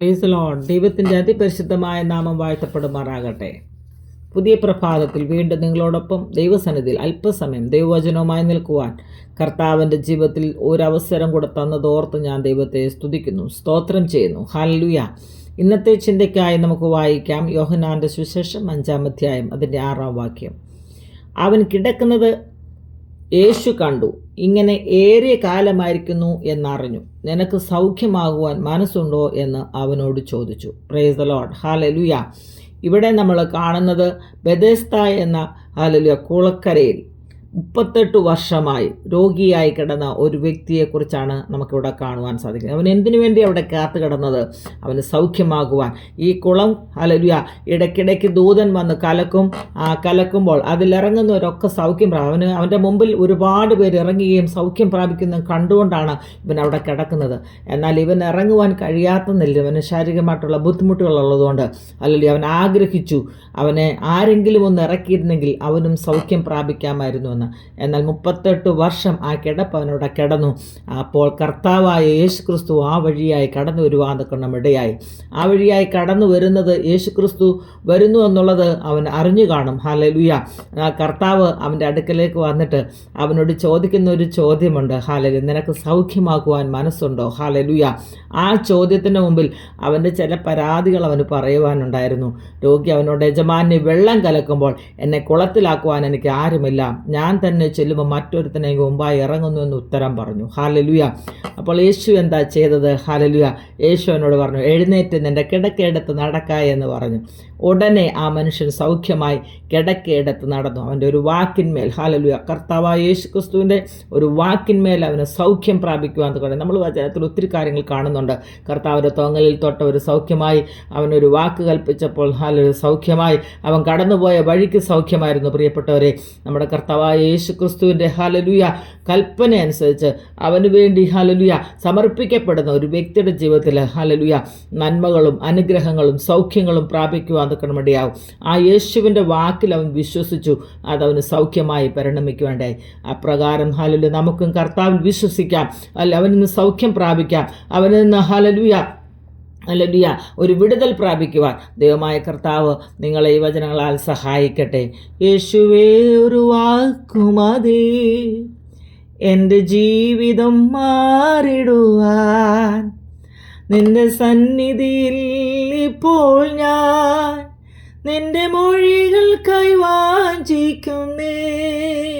Price load ദൈവത്തിന്റെ അതിപരിശുദ്ധമായ നാമം വാഴ്ത്തപ്പെടുമാറാകട്ടെ. പുതിയ പ്രഭാതത്തിൽ വീണ്ടും നിങ്ങളോടൊപ്പം ദൈവസന്നിധിയിൽ അല്പസമയം ദൈവവചനവുമായി നിൽക്കുവാൻ കർത്താവിന്റെ ജീവിതത്തിൽ ഒരവസരം കൂടെ തന്നതോർത്ത് ഞാൻ ദൈവത്തെ സ്തുതിക്കുന്നു സ്തോത്രം ചെയ്യുന്നു. ഹല്ലുയ ഇന്നത്തെ ചിന്തയ്ക്കായി നമുക്ക് വായിക്കാം യോഹനാന്റെ സുശേഷം അഞ്ചാം അധ്യായം അതിന്റെ ആറാം വാക്യം. അവൻ കിടക്കുന്നത് യേശു കണ്ടു. ഇങ്ങനെ ഏറിയ കാലമായിരിക്കുന്നു എന്നറിഞ്ഞു. നിനക്ക് സൗഖ്യമാകുവാൻ മനസ്സുണ്ടോ എന്ന് അവനോട് ചോദിച്ചു. പ്രേസ് ദ ലോഡ് ഹാലലുയ ഇവിടെ നമ്മൾ കാണുന്നത് ബദേസ്ത എന്ന ഹാലലുയ കുളക്കരയിൽ. മുപ്പത്തെട്ട് വർഷമായി രോഗിയായി കിടന്ന ഒരു വ്യക്തിയെക്കുറിച്ചാണ് നമുക്കിവിടെ കാണുവാൻ സാധിക്കുന്നത്. അവൻ എന്തിനു വേണ്ടി അവിടെ കാത്തു കിടന്നത്? അവന് സൗഖ്യമാകുവാൻ. ഈ കുളം ഹലലുയ ഇടയ്ക്കിടയ്ക്ക് ദൂതൻ വന്ന് കലക്കും കലക്കുമ്പോൾ അതിലിറങ്ങുന്നവരൊക്കെ സൗഖ്യം അവന് അവന്റെ മുമ്പിൽ ഒരുപാട് പേര് ഇറങ്ങുകയും സൗഖ്യം പ്രാപിക്കുന്നതും കണ്ടുകൊണ്ടാണ് ഇവൻ അവിടെ കിടക്കുന്നത്. എന്നാൽ ഇവൻ ഇറങ്ങുവാൻ കഴിയാത്ത നില ഇവന് ശാരീരികമായിട്ടുള്ള ബുദ്ധിമുട്ടുകളുള്ളതുകൊണ്ട് അല്ലെങ്കിൽ അവൻ ആഗ്രഹിച്ചു. അവനെ ആരെങ്കിലും ഒന്ന് ഇറക്കിയിരുന്നെങ്കിൽ അവനും സൗഖ്യം പ്രാപിക്കാമായിരുന്നു എന്ന് എന്നാൽ മുപ്പത്തെട്ട് വർഷം ആ കിടപ്പ് അവനവിടെ കിടന്നു. അപ്പോൾ കർത്താവായ യേശു ക്രിസ്തു ആ വഴിയായി കടന്നു വരുവാൻ തക്കണം ഇടയായി. ആ വഴിയായി കടന്നു വരുന്നത് യേശു ക്രിസ്തു വരുന്നു എന്നുള്ളത് അവൻ അറിഞ്ഞു കാണും. ഹാലലുയ കർത്താവ് അവന്റെ അടുക്കലേക്ക് വന്നിട്ട് അവനോട് ചോദിക്കുന്ന ഒരു ചോദ്യമുണ്ട്. ഹാലലു നിനക്ക് സൗഖ്യമാക്കുവാൻ മനസ്സുണ്ടോ? ഹാലലുയ ആ ചോദ്യത്തിന് മുമ്പിൽ അവന്റെ ചില പരാതികൾ അവന് പറയുവാനുണ്ടായിരുന്നു. രോഗി അവനോട് യജമാനെ വെള്ളം കലക്കുമ്പോൾ എന്നെ കുളത്തിലാക്കുവാൻ എനിക്ക് ആരുമില്ല. ഞാൻ തന്നെ ചെല്ലുമ്പോൾ മറ്റൊരുത്തനെ മുമ്പായി ഇറങ്ങുന്നു എന്ന് ഉത്തരം പറഞ്ഞു. ഹാലലുയ അപ്പോൾ യേശു എന്താ ചെയ്തത്? ഹാലലുയ യേശു എന്നോട് പറഞ്ഞു എഴുന്നേറ്റ് നിന്റെ കിടക്കയെടുത്ത് നടക്ക എന്ന് പറഞ്ഞു. ഉടനെ ആ മനുഷ്യൻ സൗഖ്യമായി കിടക്കയെടുത്ത് നടന്നു. അവന്റെ ഒരു വാക്കിന്മേൽ ഹാലലുയ കർത്താവായ യേശു ക്രിസ്തുവിന്റെ ഒരു വാക്കിന്മേൽ അവന് സൗഖ്യം പ്രാപിക്കുവാൻ തുടങ്ങി. നമ്മൾ വചനത്തിൽ ഒത്തിരി കാര്യങ്ങൾ കാണുന്നുണ്ട്. കർത്താവിന്റെ തൊങ്ങലിൽ തൊട്ട ഒരു സൗഖ്യമായി അവനൊരു വാക്ക് കൽപ്പിച്ചപ്പോൾ ഹാലൊരു സൗഖ്യമായി. അവൻ കടന്നുപോയ വഴിക്ക് സൗഖ്യമായിരുന്നു. പ്രിയപ്പെട്ടവരെ നമ്മുടെ കർത്താവായ യേശു ക്രിസ്തുവിന്റെ ഹാലലുയ കൽപ്പന അനുസരിച്ച് അവന് വേണ്ടി ഹാലലുയ സമർപ്പിക്കപ്പെടുന്ന ഒരു വ്യക്തിയുടെ ജീവിതത്തിൽ ഹാലലുയ നന്മകളും അനുഗ്രഹങ്ങളും സൗഖ്യങ്ങളും പ്രാപിക്കുവാൻ നിൽക്കണമിടയാവും ആ യേശുവിന്റെ വാക്കിൽ അവൻ വിശ്വസിച്ചു അതവന് സൗഖ്യമായി പരിണമിക്കുവേണ്ടായി അപ്രകാരം ഹാലലു നമുക്കും കർത്താവിൽ വിശ്വസിക്കാം. അല്ല അവനിന്ന് സൗഖ്യം പ്രാപിക്കാം. അവനിൽ നിന്ന് ഹാലലുയ അല്ലല്ലിയ ഒരു വിടുതൽ പ്രാപിക്കുവാൻ ദൈവമായ കർത്താവ് നിങ്ങളെ ഈ വചനങ്ങളാൽ സഹായിക്കട്ടെ. യേശുവേ ഒരു വാക്കുമതി എന്റെ ജീവിതം മാറിടുവാൻ നിന്റെ സന്നിധിയിൽ ഇപ്പോൾ ഞാൻ നിന്റെ മൊഴികൾ കൈവാഞ്ചിക്കുന്നേ.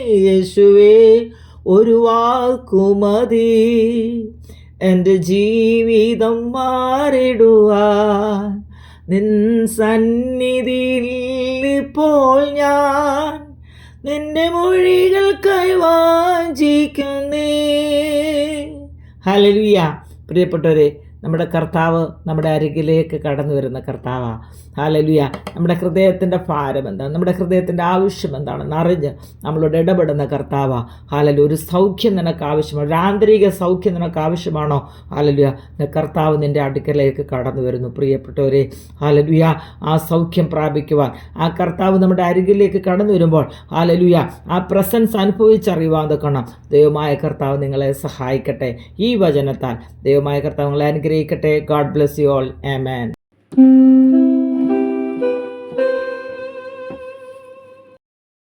യേശുവേ ഒരു വാക്കുമതി എന്റെ ജീവിതം മാറിടുവാൻ നിൻ സന്നിധിയിൽ ഇപ്പോൾ ഞാൻ നിന്റെ മൊഴികൾ കൈവാഞ്ചിക്കുന്നേ. ഹലലുയ പ്രിയപ്പെട്ടവരെ നമ്മുടെ കർത്താവ് നമ്മുടെ അരികിലേക്ക് കടന്നു വരുന്ന കർത്താവാണ് ഹാലലുയ നമ്മുടെ ഹൃദയത്തിന്റെ ഭാരം എന്താണ്? നമ്മുടെ ഹൃദയത്തിന്റെ ആവശ്യം എന്താണെന്ന് അറിഞ്ഞ് നമ്മളോട് ഇടപെടുന്ന കർത്താവാണ് ഹാലലു ഒരു സൗഖ്യം നിനക്ക് ആവശ്യമാണ് ഒരു ആന്തരിക സൗഖ്യം നിനക്ക് ആവശ്യമാണോ? ഹാലലുയ കർത്താവ് നിന്റെ അടുക്കലേക്ക് കടന്നു വരുന്നു. പ്രിയപ്പെട്ടവരെ ഹാലലുയ ആ സൗഖ്യം പ്രാപിക്കുവാൻ ആ കർത്താവ് നമ്മുടെ അരികിലേക്ക് കടന്നു വരുമ്പോൾ ഹാലലുയ ആ പ്രസൻസ് അനുഭവിച്ചറിയുവാൻ തക്കണം ദൈവമായ കർത്താവ് നിങ്ങളെ സഹായിക്കട്ടെ. ഈ വചനത്താൽ ദൈവമായ കർത്താവ് നിങ്ങളെ അനുഗ്രഹിക്കട്ടെ God bless you all amen